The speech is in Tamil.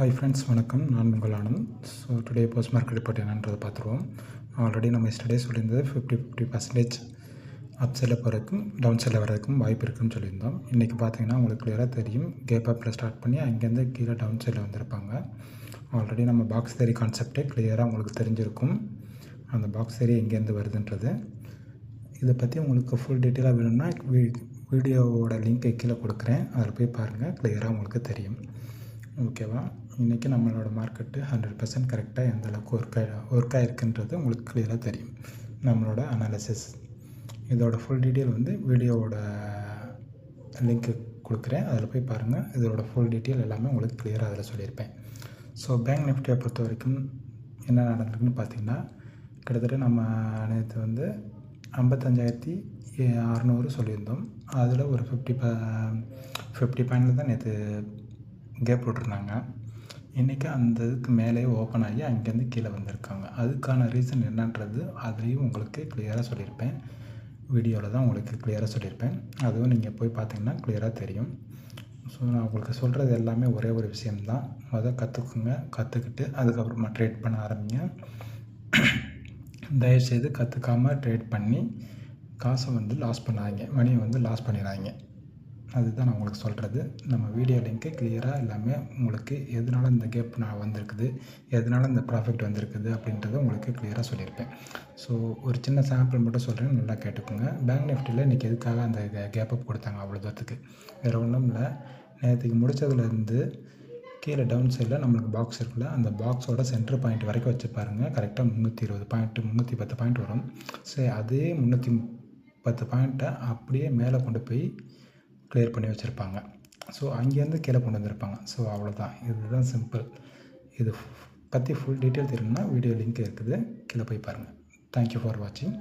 ஹாய் ஃப்ரெண்ட்ஸ் வணக்கம். நான் உங்கள் Anand. So today post mark report என்னன்றதை பார்த்துருவோம். ஆல்ரெடி நம்ம ஸ்டடே சொல்லியிருந்தது ஃபிஃப்டி ஃபிஃப்டி பர்சன்டேஜ் அப் சைடில் போகிறதுக்கும் டவுன் சைடில் வர்றதுக்கும் வாய்ப்பு இருக்குன்னு சொல்லியிருந்தோம். இன்றைக்கி பார்த்தீங்கன்னா உங்களுக்கு கிளியராக தெரியும். கேப் அப்பில் ஸ்டார்ட் பண்ணி அங்கேருந்து கீழே டவுன் சைடில் வந்திருப்பாங்க. ஆல்ரெடி நம்ம பாக்ஸ் தேரி கான்செப்டே கிளியராக உங்களுக்கு தெரிஞ்சிருக்கும். அந்த பாக்ஸ் தேரி எங்கேருந்து வருதுன்றது. இதை பற்றி உங்களுக்கு ஃபுல் டீட்டெயிலாக வேணும்னா வீ வீடியோவோட லிங்க்கை கீழே கொடுக்குறேன். அதில் போய் பாருங்கள் கிளியராக உங்களுக்கு தெரியும். ஓகேவா இன்றைக்கி நம்மளோட மார்க்கெட்டு ஹண்ட்ரட் பர்சன்ட் கரெக்டாக எந்த அளவுக்கு ஒர்க் ஒர்க் ஆகிருக்குன்றது உங்களுக்கு கிளியராக தெரியும். நம்மளோட அனாலிசிஸ் இதோட ஃபுல் டீட்டெயில் வந்து வீடியோவோட லிங்க்கு கொடுக்குறேன். அதில் போய் பாருங்கள் இதோட ஃபுல் டீட்டெயில் எல்லாமே உங்களுக்கு கிளியராக அதில் சொல்லியிருப்பேன். ஸோ பேங்க் நிஃப்டியை பொறுத்த வரைக்கும் என்ன நடந்திருக்குன்னு பார்த்தீங்கன்னா கிட்டத்தட்ட நம்ம நேற்று வந்து ஐம்பத்தஞ்சாயிரத்தி அறநூறு சொல்லியிருந்தோம். அதில் ஒரு ஃபிஃப்டி ப ஃபிஃப்டி பாயிண்டில் தான் நேற்று கேப் விட்ருந்தாங்க இன்றைக்கி அந்த இதுக்கு மேலே ஓப்பன் ஆகி அங்கேருந்து கீழே வந்திருக்காங்க. அதுக்கான ரீசன் என்னன்றது அதையும் உங்களுக்கு கிளியராக சொல்லியிருப்பேன். வீடியோவில் தான் உங்களுக்கு கிளியராக சொல்லியிருப்பேன். அதுவும் நீங்கள் போய் பார்த்தீங்கன்னா கிளியராக தெரியும். ஸோ நான் உங்களுக்கு சொல்கிறது எல்லாமே ஒரே ஒரு விஷயம்தான். மொதல் கற்றுக்குங்க கற்றுக்கிட்டு அதுக்கப்புறமா ட்ரேட் பண்ண ஆரம்பிங்க. தயவுசெய்து கற்றுக்காமல் ட்ரேட் பண்ணி காசை வந்து லாஸ் பண்ணாதீங்க. மணியை வந்து லாஸ் பண்ணிடுறாங்க அதுதான் நான் உங்களுக்கு சொல்கிறது நம்ம வீடியோ லிங்க்கு கிளியராக எல்லாமே உங்களுக்கு எதனால் இந்த கேப் நான் வந்திருக்குது எதனால் இந்த ப்ராஃபிட் வந்திருக்குது அப்படின்றத உங்களுக்கு கிளியராக சொல்லியிருப்பேன். ஸோ ஒரு சின்ன சாம்பிள் மட்டும் சொல்கிறேன் நல்லா கேட்டுக்கோங்க. பேங்க் நிஃப்டியில் இன்றைக்கி எதுக்காக அந்த கேப் அப் கொடுத்தாங்க அவ்வளோ தூரத்துக்கு? வேறு ஒன்றும் இல்லை. நேற்றுக்கு முடித்ததுலேருந்து கீழே டவுன் சைடில் நம்மளுக்கு பாக்ஸ் இருக்குல்ல அந்த பாக்ஸோட சென்டர் பாயிண்ட் வரைக்கும் வச்சு பாருங்கள் கரெக்டாக முந்நூற்றி இருபது பாயிண்ட்டு முந்நூற்றி பத்து பாயிண்ட் வரும். சரி அதே முந்நூற்றி பத்து பாயிண்ட்டை அப்படியே மேலே கொண்டு போய் கிளியர் பண்ணி வச்சுருப்பாங்க. ஸோ அங்கேருந்து கீழே கொண்டு வந்திருப்பாங்க. ஸோ அவ்வளோதான் இதுதான் சிம்பிள் இது பற்றி ஃபுல் டீட்டெயில் தெரியணும்னா வீடியோ லிங்க் இருக்குது. கீழே போய் பாருங்கள் தேங்க்யூ ஃபார் வாட்சிங்